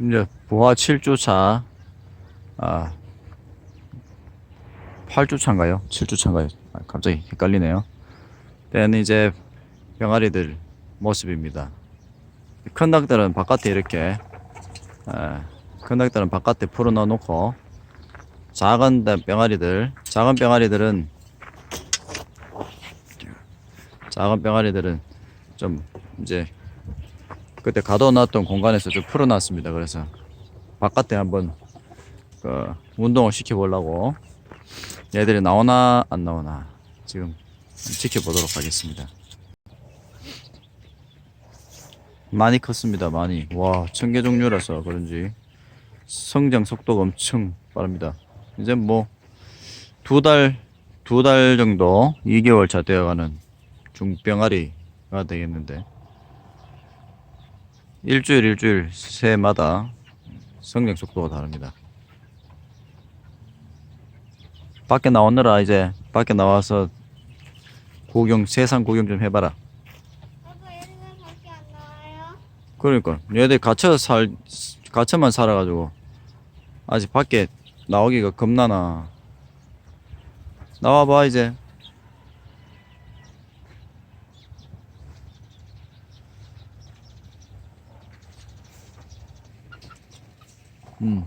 이제 부하 7주차 아 8주차인가요? 7주차인가요? 아, 갑자기 헷갈리네요. 때는 이제 병아리들 모습입니다. 큰 닭들은 바깥에 이렇게 아, 큰 닭들은 바깥에 풀어넣어 놓고 작은 닭 병아리들 작은 병아리들은 작은 병아리들은 좀 이제 그때 가둬놨던 공간에서 좀 풀어놨습니다. 그래서 바깥에 한번 그 운동을 시켜보려고 얘들이 나오나 안 나오나 지금 지켜보도록 하겠습니다. 많이 컸습니다. 많이 와 청개 종류라서 그런지 성장 속도가 엄청 빠릅니다. 이제 뭐 두 달 두 달 정도 2개월 차 되어가는 중병아리가 되겠는데 일주일 일주일 새마다 성장 속도가 다릅니다. 밖에 나오느라 이제 밖에 나와서 구경 세상 구경 좀 해봐라. 아빠 얘는 왜 밖에 안 나와요? 그러니까 얘들 갇혀 살 갇혀만 살아가지고 아직 밖에 나오기가 겁나나. 나와봐 이제. 음.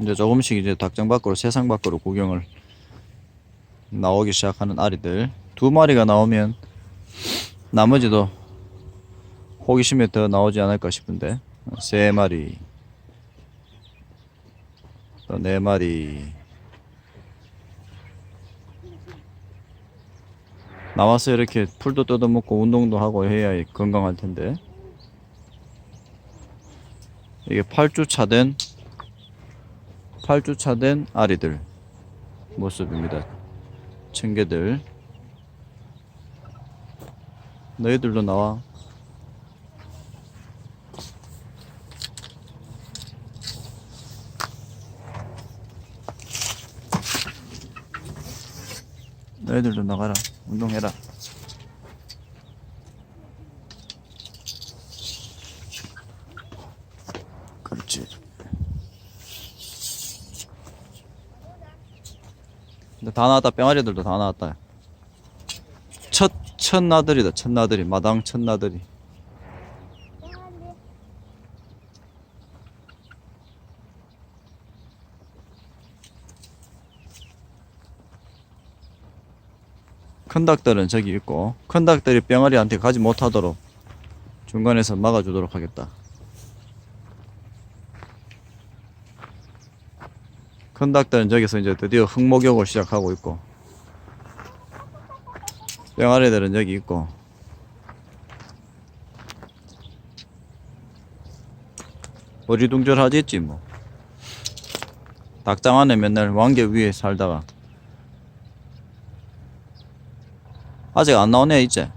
이제 조금씩 이제 닭장 밖으로 세상 밖으로 구경을 나오기 시작하는 아리들. 두 마리가 나오면 나머지도 호기심에 더 나오지 않을까 싶은데 세 마리 또 네 마리. 나와서 이렇게 풀도 뜯어먹고 운동도 하고 해야 건강할 텐데. 이게 8주차 된 8주차 된 아리들 모습입니다. 청개들. 너희들도 나와. 너희들도 나가라. 운동해라. 그렇지 다 나왔다. 병아리들도 다 나왔다. 첫, 첫 나들이다. 첫 나들이. 마당 첫 나들이. 큰 닭들은 저기 있고 큰 닭들이 병아리한테 가지 못하도록 중간에서 막아주도록 하겠다 큰 닭들은 저기서 이제 드디어 흙목욕을 시작하고 있고 병아리들은 여기 있고 어리둥절하지 있지 뭐. 닭장 안에 맨날 왕개 위에 살다가 아직 안 나오네 이제